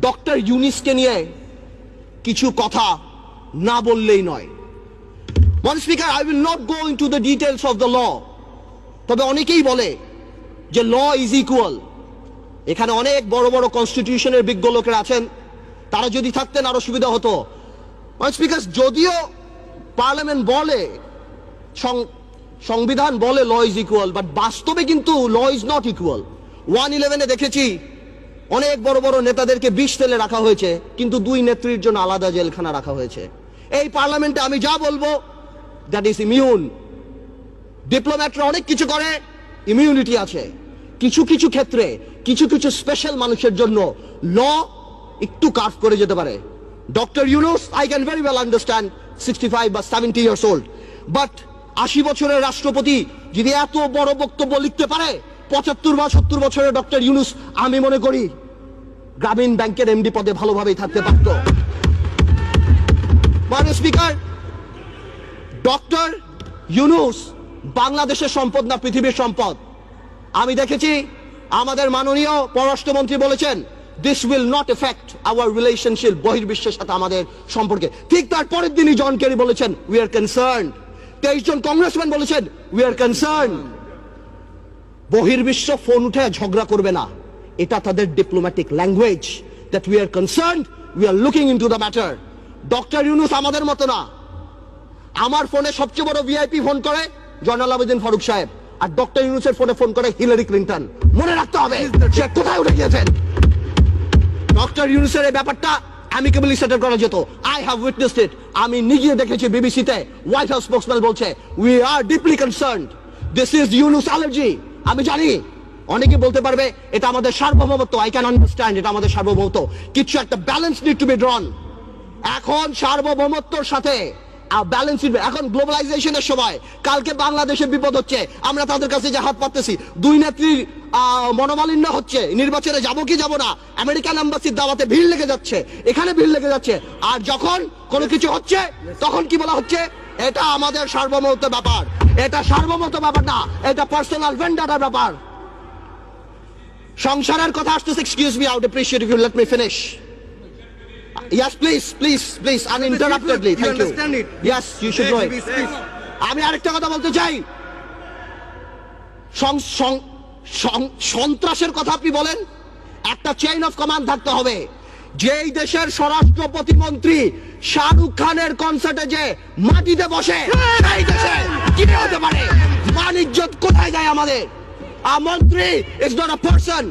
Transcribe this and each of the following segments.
Doctor ইউনিসকে নিয়ে কিছু কথা না বললেই নয়। মন speaker I will not go into the details of the law তবে অনেকেই বলে যে ল ইজ ইকুয়াল এখানে অনেক বড় বড় কনস্টিটিউশনের বিজ্ঞ লোকেরা আছেন। তারা যদি থাকতেন আরও সুবিধা হতো। স্পিকার যদিও পার্লামেন্ট বলে সংবিধান বলে ল ইজ ইকুয়াল বাট বাস্তবে কিন্তু law is not equal one ইলেভেনে দেখেছি অনেক বড় বড় নেতাদেরকে বিষ তেলে রাখা হয়েছে, কিন্তু দুই নেত্রীর জন্য আলাদা জেলখানা রাখা হয়েছে। এই পার্লামেন্টে আমি যা বলব দ্যাট ইজ ইমিউন ডিপ্লোম্যাটরা অনেক কিছু করে ইমিউনিটি আছে। কিছু কিছু ক্ষেত্রে, কিছু কিছু স্পেশাল মানুষের জন্য ল একটু কাফ করে যেতে পারে। Doctor Yunus I can very well understand sixty five বা সেভেন্টি ইয়ার্স ওল্ড বাট আশি বছরের রাষ্ট্রপতি যদি এত বড় বক্তব্য লিখতে পারে পঁচাত্তর বা সত্তর বছরের ডক্টর ইউনুস, আমি মনে করি গ্রামীণ ব্যাংকের এমডি পদে ভালোভাবেই থাকতে পারত। স্পিকার, ডক্টর ইউনুস বাংলাদেশের সম্পদ না পৃথিবীর সম্পদ? আমি দেখেছি আমাদের মাননীয় পররাষ্ট্রমন্ত্রী বলেছেন this will not effect our relationship বহির্বিশ্বের সাথে আমাদের সম্পর্কে। ঠিক তার পরের দিনই জন কেরি বলেছেন উই আর কনসার্ন তেইশ জন কংগ্রেসম্যান বলেছেন উই আর কনসার্ন বহির্বিশ্ব ফোন উঠে ঝগড়া করবে না। এটা তাদের diplomatic language that we are concern we are looking into the matter doctor Yunus আমাদের মতো না। আমার ফোনে সবচেয়ে বড় ভিআইপি ফোন করে জয়নাল আবেদিন ফারুক সাহেব, আর ডক্টর ইউনুসের ফোনে ফোন করে হিলারি ক্লিন্টন মনে রাখতে হবে সে কোথায় উঠে গিয়েছেন। ডক্টর ইউনুসের এই ব্যাপারটা অ্যামিকেবলি সেটেল করা যেত। আই হ্যাভ উইটনেসড ইট আমি নিজে দেখেছি বিবিসিতে হোয়াইট হাউস স্পোক্সম্যান বলছে we are deeply concern this is Yunus allergy আমি জানি। অনেকে বলতে পারবে, এটা আমাদের সার্বভৌমত্ব আই ক্যান আন্ডারস্ট্যান্ড এটা আমাদের সার্বভৌমত্ব। কিছু একটা balance need to be drawn এখন সার্বভৌমত্বর সাথে ব্যালেন্স এখন গ্লোবালাইজেশনের সময়, কালকে বাংলাদেশে বিপদ হচ্ছে, আমরা তাদের কাছে যে হাত পাততেছি, দুই নেত্রীর মনোমালিন্য হচ্ছে, নির্বাচনে যাব কি যাব না আমেরিকান এম্বাসির দাওয়াতে ভিড় লেগে যাচ্ছে, এখানে ভিড় লেগে যাচ্ছে, আর যখন কোনো কিছু হচ্ছে, তখন কি বলা হচ্ছে? এটা আমাদের সার্বভৌমত্ব ব্যাপার। এটা সার্বভৌমত্ব ব্যাপার না এটা পার্সোনাল ভেন্ডারের ব্যাপার সংসারের কথা আসতেছে excuse me out appreciate you let me finish Yes, please, please, please, uninterruptedly. Thank you. understand it? Yes, you should know it. আমি আরেকটা কথা বলতে চাই সং- সং- সং- সন্ত্রাসের কথা আপনি বলেন একটা চেইন অফ কমান্ড থাকতে হবে যেই দেশের স্বরাষ্ট্র প্রতিমন্ত্রী শাহরুখ খানের কনসার্টে যে মাটিতে বসে, সেই দেশে কি হতে পারে? ইজ্জত কোথায় যায় আমাদের? আ মন্ত্রী is not a person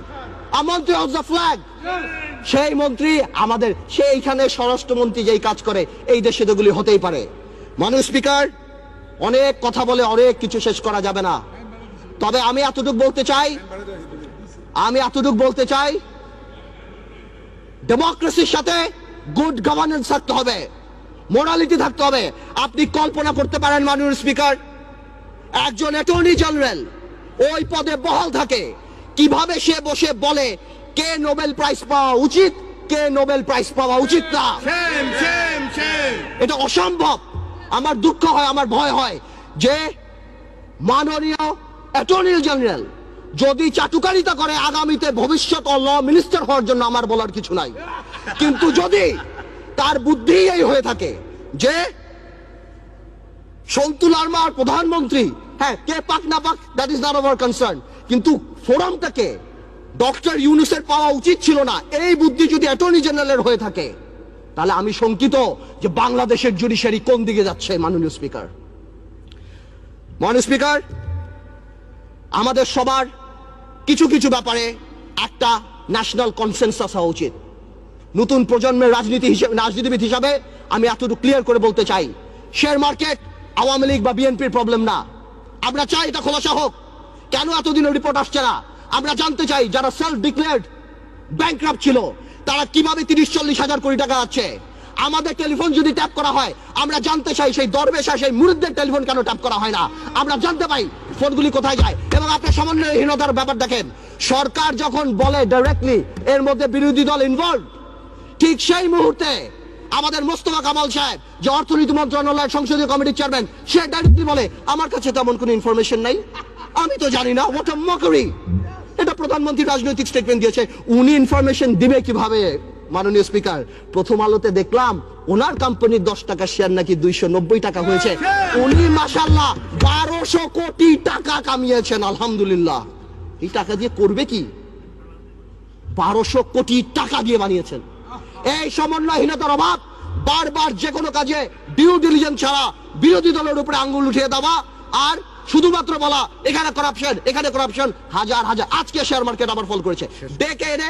of the flag সেই মন্ত্রী আমাদের, সেইখানে স্বরাষ্ট্রমন্ত্রী যেই কাজ করে, এই দেশে যেগুলি হতেই পারে। মানুষ স্পিকার অনেক কথা বলে অনেক কিছু শেষ করা যাবে না। তবে আমি এতটুকু বলতে চাই, আমি এতটুকু বলতে চাই ডেমোক্রেসির সাথে গুড গভর্নেন্স থাকতে হবে। মোরালিটি থাকতে হবে। আপনি কল্পনা করতে পারেন মাননীয় স্পিকার একজন অ্যাটর্নি জেনারেল ওই পদে বহাল থাকে। কীভাবে সে বসে বলে কে নোবেল প্রাইজ পাওয়া উচিত কে নোবেল প্রাইজ পাওয়া উচিত না. এটা অসম্ভব। আমার দুঃখ হয় আমার ভয় হয় যে মাননীয় অ্যাটর্নি জেনারেল যদি চাটুকারিতা করে, আগামীতে ভবিষ্যৎ ল মিনিস্টার হওয়ার জন্য আমার বলার কিছু নাই। কিন্তু যদি তার বুদ্ধি এই হয়ে থাকে যে সন্তু লার্মার প্রধানমন্ত্রী হ্যাঁ কে পাক না পাক that is not our concern কিন্তু ফোরামটাকে ডক্টর ইউনুসের পাওয়া উচিত ছিল না। এই বুদ্ধি যদি অ্যাটর্নি জেনারেলের হয়ে থাকে, তাহলে আমি শঙ্কিত যে বাংলাদেশের জুডিশিয়ারি কোন দিকে যাচ্ছে, মাননীয় স্পিকার। মাননীয় স্পিকার, আমাদের সবার কিছু কিছু ব্যাপারে একটা ন্যাশনাল কনসেনসাস হওয়া উচিত। নতুন প্রজন্মের রাজনীতি হিসেবে রাজনীতিবিদ হিসাবে আমি এতটুকু ক্লিয়ার করে বলতে চাই। শেয়ার মার্কেট আওয়ামী লীগ বা বিএনপির প্রবলেম না। আমরা চাই এটা খোলাসা হোক। কেন এতদিন রিপোর্ট আসছে না? আমরা জানতে চাই যারা সেলফ ডিক্লেয়ার্ড ব্যাংক্রাফট ছিল, তারা কীভাবে তিরিশ, চল্লিশ হাজার কোটি টাকা আছে? আমাদের টেলিফোন যদি ট্যাপ করা হয়, আমরা জানতে চাই সেই দরবেশা সেই মুরিদদের টেলিফোন কেন ট্যাপ করা হয় না। আমরা জানতে পাই ফোনগুলি কোথায় যায়। এবং আপনার সমন্বয়হীনতার ব্যাপার দেখেন, সরকার যখন বলে ডাইরেক্টলি এর মধ্যে বিরোধী দল ইনভলভ ঠিক সেই মুহূর্তে আমাদের মোস্তফা কামাল সাহেব, যে অর্থনীতি মন্ত্রণালয়ের সংসদীয় কমিটির চেয়ারম্যান সে ডাইরেক্টলি বলে, আমার কাছে তেমন কোনো ইনফরমেশন নাই। আমি তো জানি না ওটা মকরি এটা প্রধানমন্ত্রী রাজনৈতিক স্টেটমেন্ট দিয়েছে। উনি ইনফরমেশন দিবে কীভাবে? মাননীয় স্পিকার, প্রথম আলোতে দেখলাম ওনার কোম্পানির দশ টাকা শেয়ার নাকি দুইশো নব্বই টাকা হয়েছে। উনি মাসাল্লাহ বারোশো কোটি টাকা কামিয়েছেন, আলহামদুলিল্লাহ। এই টাকা দিয়ে করবে কি? বারোশো কোটি টাকা দিয়ে বানিয়েছেন। এই সমন্বয়হীনতার অভাব, বারবার যে কোনো কাজে ডিউ ডিলিজেন্স ছাড়া বিরোধী দলের উপরে আঙ্গুল উঠিয়ে দেওয়া আর শুধুমাত্র বলা, এখানে করাপশন এখানে করাপশন হাজার হাজার। আজকে শেয়ার মার্কেট আবার ফল করেছে। ডেকে এনে